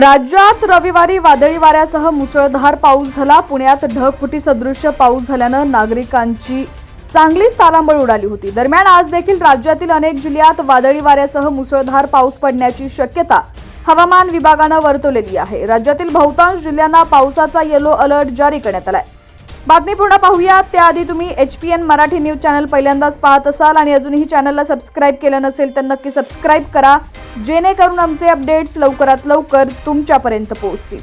राज्यात रविवारी वादळी वाऱ्यासह मुसळधार पाऊस झाला. पुण्यात ढगफुटी सदृश्य पाऊस झाल्यानं नागरिकांची चांगलीच तारांबळ उडाली होती. दरम्यान आज देखील राज्यातील अनेक जिल्ह्यात वादळी वाऱ्यासह मुसळधार पाऊस पडण्याची शक्यता हवामान विभागानं वर्तवलेली आहे. राज्यातील बहुतांश जिल्ह्यांना पावसाचा येलो अलर्ट जारी करण्यात आलाय. बातमी पूर्ण पाहूया त्याआधी तुम्ही H P N Marathi news channel पहिल्यांदाच पाहत असाल आणि अजूनही चॅनलला सबस्क्राईब केलं नसेल तर नक्की सबस्क्राईब करा. जेणेकरून आमचे अपडेट्स लवकरात लवकर तुमच्यापर्यंत पोहोचतील.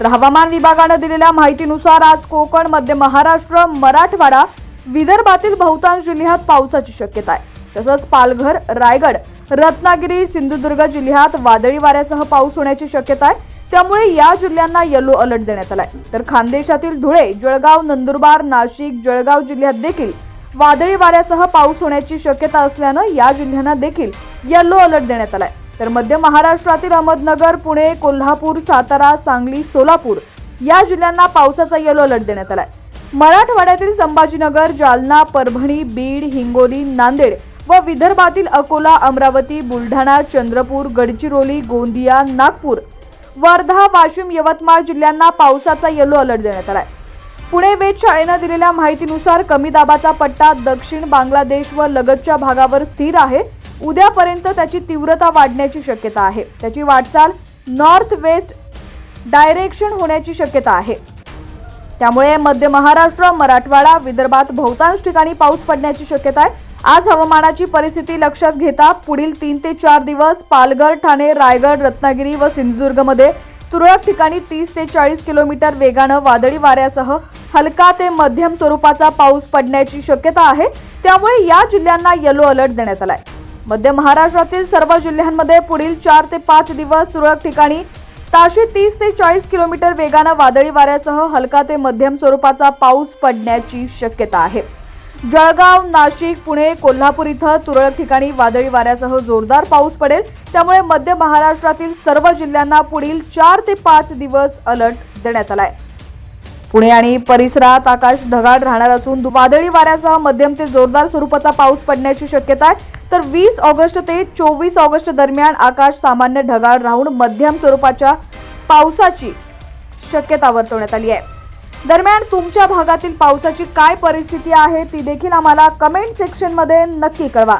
तर हवामान विभागानं दिलेल्या माहितीनुसार आज कोकण मध्य महाराष्ट्र मराठवाडा विदर्भातील बहुतांश जिल्ह्यात पावसाची शक्यता आहे. तसंच पालघर रायगड रत्नागिरी सिंधुदुर्ग जिल्ह्यात वादळी वाऱ्यासह पाऊस होण्याची शक्यता आहे. त्यामुळे या जिल्ह्यांना येलो अलर्ट देण्यात आलाय. तर खानदेशातील धुळे जळगाव नंदुरबार नाशिक जळगाव जिल्ह्यात देखील वादळी वाऱ्यासह पाऊस होण्याची शक्यता असल्यानं या जिल्ह्यांना देखील येलो अलर्ट देण्यात आलाय. तर मध्य महाराष्ट्रातील अहमदनगर पुणे कोल्हापूर सातारा सांगली सोलापूर या जिल्ह्यांना पावसाचा येलो अलर्ट देण्यात आलाय. मराठवाड्यातील संभाजीनगर जालना परभणी बीड हिंगोली नांदेड व विदर्भातील अकोला अमरावती बुलढाणा चंद्रपूर गडचिरोली गोंदिया नागपूर वर्धा वाशिम यवतमाळ जिल्ह्यांना पावसाचा येलो अलर्ट देण्यात आलाय. पुणे वेधशाळेनं दिलेल्या माहितीनुसार कमी दाबाचा पट्टा दक्षिण बांगलादेश व लगतच्या भागावर स्थिर आहे. उद्यापर्यंत त्याची तीव्रता वाढण्याची शक्यता आहे. त्याची वाटचाल नॉर्थ वेस्ट डायरेक्शन होण्याची शक्यता आहे. त्यामुळे मध्य महाराष्ट्र मराठवाडा विदर्भात बहुतांश ठिकाणी पाऊस पडण्याची शक्यता आहे. आज हवामानाची परिस्थिती लक्षात घेता पुढील तीन ते चार दिवस पालघर ठाणे रायगड रत्नागिरी व सिंधुदुर्गमध्ये तुरळक ठिकाणी तीस ते चाळीस किलोमीटर वेगानं वादळी वाऱ्यासह हलका ते मध्यम स्वरूपाचा पाऊस पडण्याची शक्यता आहे. त्यामुळे या जिल्ह्यांना येलो अलर्ट देण्यात आलाय. मध्य महाराष्ट्रातील सर्व जिल्ह्यांमध्ये पुढील चार ते पाच दिवस तुरळक ठिकाणी ताशी तीस ते चाळीस किलोमीटर वेगानं वादळी वाऱ्यासह हलका ते मध्यम स्वरूपाचा पाऊस पडण्याची शक्यता आहे. जळगाव नाशिक पुणे कोल्हापूर इथं तुरळक ठिकाणी वादळी वाऱ्यासह जोरदार पाऊस पडेल. त्यामुळे मध्य महाराष्ट्रातील सर्व जिल्ह्यांना पुढील चार ते पाच दिवस अलर्ट देण्यात आला आहे पुणे आणि परिसरात आकाश ढगाळ राहणार असून दु- वादळी वाऱ्यासह मध्यम ते जोरदार स्वरूपाचा पाऊस पडण्याची शक्यता आहे. तर वीस ऑगस्ट ते चोवीस ऑगस्ट दरम्यान आकाश सामान्य ढगाळ राहून मध्यम स्वरूपाच्या पावसाची शक्यता वर्तवण्यात आली आहे. दरम्यान तुमच्या भागातील पावसाची काय परिस्थिती आहे ती देखील आम्हाला कमेंट सेक्शनमध्ये नक्की कळवा.